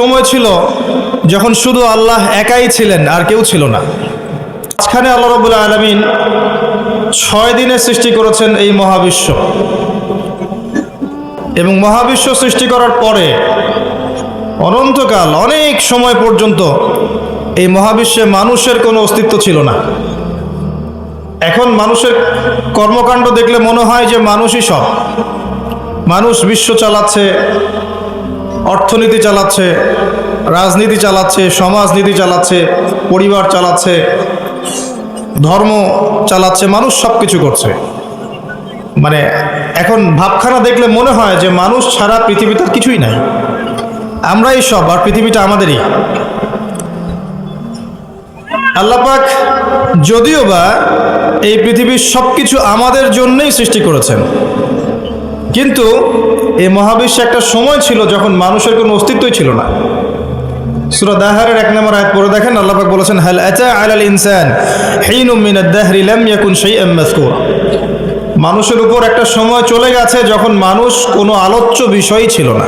সময় ছিল যখন শুধু আল্লাহ একাই ছিলেন, আর কেউ ছিল না। মাঝখানে আল্লাহ রবুল্লা আলমিন ছয় দিনে সৃষ্টি করেছেন এই মহাবিশ্ব। এবং মহাবিশ্ব সৃষ্টি করার পরে অনন্তকাল, অনেক সময় পর্যন্ত এই মহাবিশ্বে মানুষের কোনো অস্তিত্ব ছিল না। এখন মানুষের কর্মকাণ্ড দেখলে মনে হয় যে মানুষই সব। মানুষ বিশ্ব চালাচ্ছে অর্থনীতি চালাচ্ছে, রাজনীতি চালাচ্ছে সমাজনীতি চালাচ্ছে, পরিবার চালাচ্ছে, ধর্ম চালাচ্ছে, মানুষ সব কিছু করছে। মানে এখন ভাবখানা দেখলে মনে হয় যে মানুষ ছাড়া পৃথিবীতে কিছুই নাই। আমরাই সব, আর পৃথিবীটা আমাদেরই। আল্লাপাক যদিও বা এই পৃথিবীর সব কিছু আমাদের জন্যই সৃষ্টি করেছেন কিন্তু এই মহাবিশ্বে একটা সময় ছিল যখন মানুষের কোনো অস্তিত্বই ছিল না। সুরা দাহারের এক নম্বর আয়াত পড়ে দেখেন আল্লাপাক বলেছেন, হাল আতা আলাল ইনসান হিনুম মিন আদ-দাহরি লাম ইয়াকুন শাইআম মাযকুরা। মানুষের উপর একটা সময় চলে গেছে যখন মানুষ কোনো আলোচ্য বিষয়ই ছিল না।